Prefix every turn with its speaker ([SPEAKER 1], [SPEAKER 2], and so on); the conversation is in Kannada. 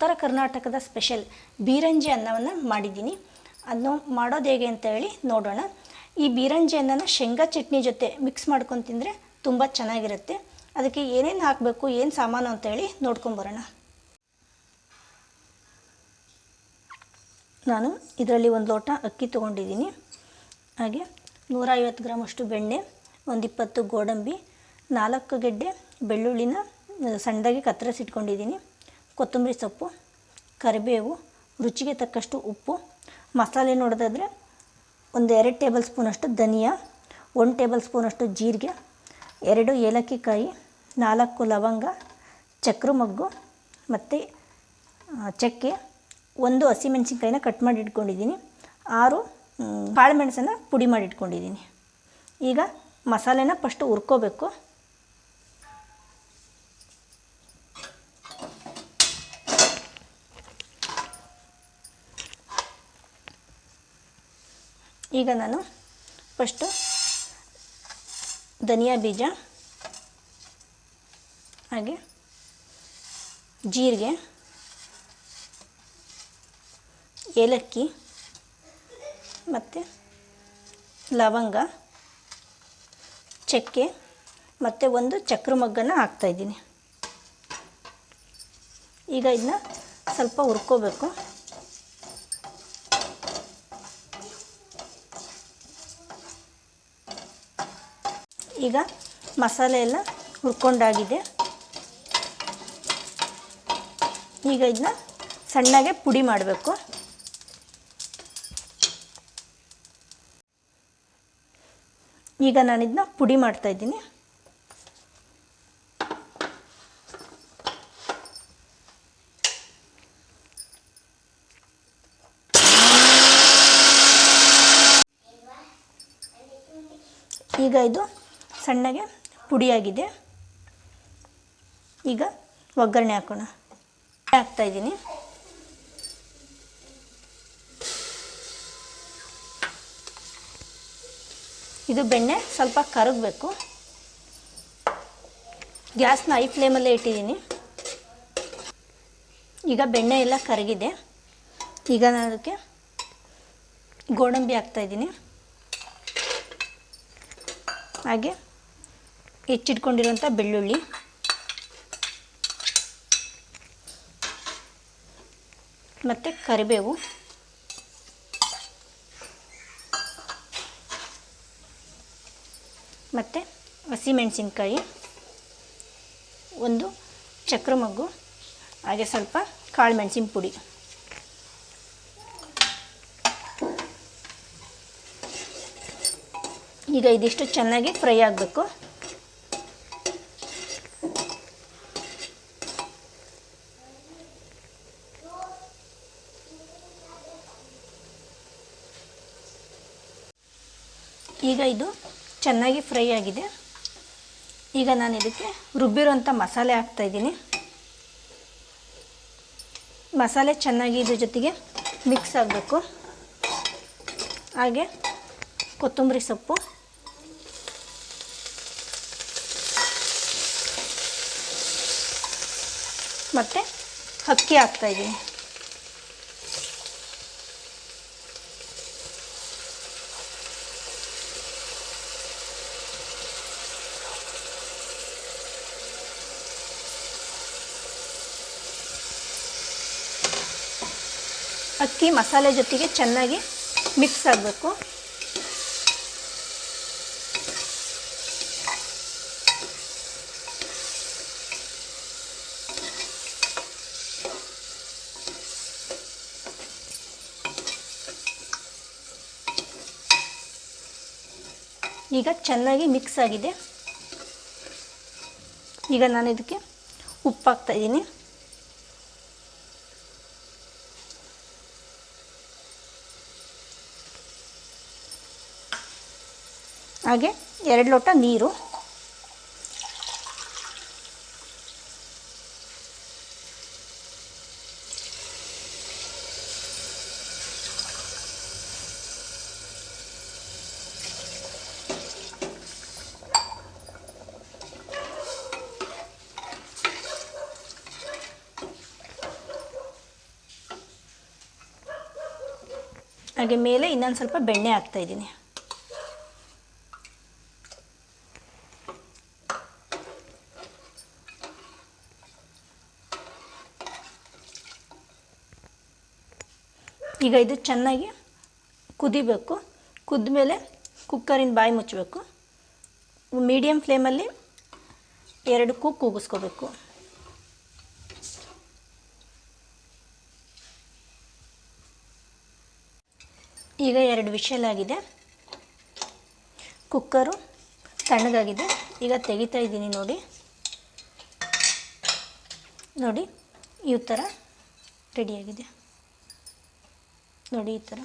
[SPEAKER 1] ಉತ್ತರ ಕರ್ನಾಟಕದ ಸ್ಪೆಷಲ್ ಬೀರಂಜಿ ಅನ್ನವನ್ನು ಮಾಡಿದ್ದೀನಿ. ಅದನ್ನು ಮಾಡೋದು ಹೇಗೆ ಅಂತ ಹೇಳಿ ನೋಡೋಣ. ಈ ಬೀರಂಜಿ ಅನ್ನನ ಶೇಂಗಾ ಚಟ್ನಿ ಜೊತೆ ಮಿಕ್ಸ್ ಮಾಡ್ಕೊಂಡು ತಿಂದರೆ ತುಂಬ ಚೆನ್ನಾಗಿರುತ್ತೆ. ಅದಕ್ಕೆ ಏನೇನು ಹಾಕಬೇಕು, ಏನು ಸಾಮಾನು ಅಂತ ಹೇಳಿ ನೋಡ್ಕೊಂಬರೋಣ ನಾನು ಇದರಲ್ಲಿ ಒಂದು ಲೋಟ ಅಕ್ಕಿ ತೊಗೊಂಡಿದ್ದೀನಿ. ಹಾಗೆ ನೂರೈವತ್ತು ಗ್ರಾಮಷ್ಟು ಬೆಣ್ಣೆ ಒಂದು ಇಪ್ಪತ್ತು ಗೋಡಂಬಿ, ನಾಲ್ಕು ಗೆಡ್ಡೆ, ಬೆಳ್ಳುಳ್ಳಿನ ಸಣ್ಣದಾಗಿ ಕತ್ತರಿಸಿಟ್ಕೊಂಡಿದ್ದೀನಿ. ಕೊತ್ತಂಬರಿ ಸೊಪ್ಪು, ಕರಿಬೇವು, ರುಚಿಗೆ ತಕ್ಕಷ್ಟು ಉಪ್ಪು. ಮಸಾಲೆ ನೋಡೋದಾದರೆ ಒಂದು ಎರಡು ಟೇಬಲ್ ಸ್ಪೂನಷ್ಟು ಧನಿಯಾ, ಒಂದು ಟೇಬಲ್ ಸ್ಪೂನಷ್ಟು ಜೀರಿಗೆ, ಎರಡು ಏಲಕ್ಕಿ ಕಾಯಿ ನಾಲ್ಕು ಲವಂಗ, ಚಕ್ರ ಮೊಗ್ಗು ಮತ್ತು ಚಕ್ಕೆ, ಒಂದು ಹಸಿಮೆಣಸಿನ್ಕಾಯಿನ ಕಟ್ ಮಾಡಿ ಇಟ್ಕೊಂಡಿದ್ದೀನಿ. ಆರು ಕಾಳುಮೆಣಸನ್ನು ಪುಡಿ ಮಾಡಿ ಇಟ್ಕೊಂಡಿದ್ದೀನಿ. ಈಗ ಮಸಾಲೆನ ಫಸ್ಟು ಹುರ್ಕೋಬೇಕು. ಈಗ ನಾನು ಫಸ್ಟು ಧನಿಯಾ ಬೀಜ, ಹಾಗೆ ಜೀರಿಗೆ, ಏಲಕ್ಕಿ ಮತ್ತು ಲವಂಗ, ಚಕ್ಕೆ ಮತ್ತು ಒಂದು ಚಕ್ರ ಮಗ್ಗನ ಹಾಕ್ತಾಯಿದ್ದೀನಿ ಈಗ ಇದನ್ನ ಸ್ವಲ್ಪ ಹುರ್ಕೋಬೇಕು. ಈಗ ಮಸಾಲೆ ಎಲ್ಲ ಹುರ್ಕೊಂಡಾಗಿದೆ. ಈಗ ಇದನ್ನ ಸಣ್ಣಗೆ ಪುಡಿ ಮಾಡಬೇಕು. ಈಗ ನಾನು ಇದನ್ನ ಪುಡಿ ಮಾಡ್ತಾಯಿದ್ದೀನಿ ಈಗ ಇದು ಸಣ್ಣಗೆ ಪುಡಿಯಾಗಿದೆ. ಈಗ ಒಗ್ಗರಣೆ ಹಾಕೋಣ. ಹಾಕ್ತಾಯಿದ್ದೀನಿ ಇದು ಬೆಣ್ಣೆ ಸ್ವಲ್ಪ ಕರಗಬೇಕು. ಗ್ಯಾಸ್ನ ಐ ಫ್ಲೇಮಲ್ಲೇ ಇಟ್ಟಿದ್ದೀನಿ. ಈಗ ಬೆಣ್ಣೆ ಎಲ್ಲ ಕರಗಿದೆ. ಈಗ ನಾನು ಅದಕ್ಕೆ ಗೋಡಂಬಿ ಹಾಕ್ತಾಯಿದ್ದೀನಿ ಹಾಗೆ ಹೆಚ್ಚಿಟ್ಕೊಂಡಿರೋಂಥ ಬೆಳ್ಳುಳ್ಳಿ. ಮತ್ತು ಕರಿಬೇವು. ಮತ್ತು ಹಸಿಮೆಣಸಿನ್ಕಾಯಿ. ಒಂದು ಚಕ್ರ ಮಗ್ಗು ಹಾಗೆ ಸ್ವಲ್ಪ ಕಾಳು ಮೆಣಸಿನ ಪುಡಿ. ಈಗ ಇದಿಷ್ಟು ಚೆನ್ನಾಗಿ ಫ್ರೈ ಆಗಬೇಕು. ಈಗ ಇದು ಚೆನ್ನಾಗಿ ಫ್ರೈ ಆಗಿದೆ. ಈಗ ನಾನು ಇದಕ್ಕೆ ರುಬ್ಬಿರೋಂಥ ಮಸಾಲೆ ಹಾಕ್ತಾಯಿದ್ದೀನಿ ಮಸಾಲೆ ಚೆನ್ನಾಗಿ ಇದ್ರ ಜೊತೆಗೆ ಮಿಕ್ಸ್ ಆಗಬೇಕು. ಹಾಗೆ ಕೊತ್ತಂಬರಿ ಸೊಪ್ಪು. ಮತ್ತು ಅಕ್ಕಿ ಹಾಕ್ತಾಯಿದ್ದೀನಿ ಅಕ್ಕಿ ಮಸಾಲೆ ಜೊತೆಗೆ ಚೆನ್ನಾಗಿ ಮಿಕ್ಸ್ ಆಗಬೇಕು. ಈಗ ಚೆನ್ನಾಗಿ ಮಿಕ್ಸ್ ಆಗಿದೆ. ಈಗ ನಾನು ಇದಕ್ಕೆ ಉಪ್ಪು ಹಾಗೆ ಎರಡು ಲೋಟ ನೀರು. ಹಾಗೆ ಮೇಲೆ ಇನ್ನೊಂದು ಸ್ವಲ್ಪ ಬೆಣ್ಣೆ ಹಾಕ್ತಾಯಿದ್ದೀನಿ ಈಗ ಇದು ಚೆನ್ನಾಗಿ ಕುದಿಬೇಕು. ಕುದ್ಮೇಲೆ ಕುಕ್ಕರಿನ ಬಾಯಿ ಮುಚ್ಚಬೇಕು. ಮೀಡಿಯಮ್ ಫ್ಲೇಮಲ್ಲಿ ಎರಡು ಕುಕ್ ಕೂಗಿಸ್ಕೋಬೇಕು. ಈಗ ಎರಡು ವಿಷಲ್ ಆಗಿದೆ. ಕುಕ್ಕರು ತಣ್ಣಗಾಗಿದೆ. ಈಗ ತೆಗಿತಾ ಇದ್ದೀನಿ ನೋಡಿ. ನೋಡಿ ಈ ಥರ ರೆಡಿಯಾಗಿದೆ ನೋಡಿ ಈ ಥರ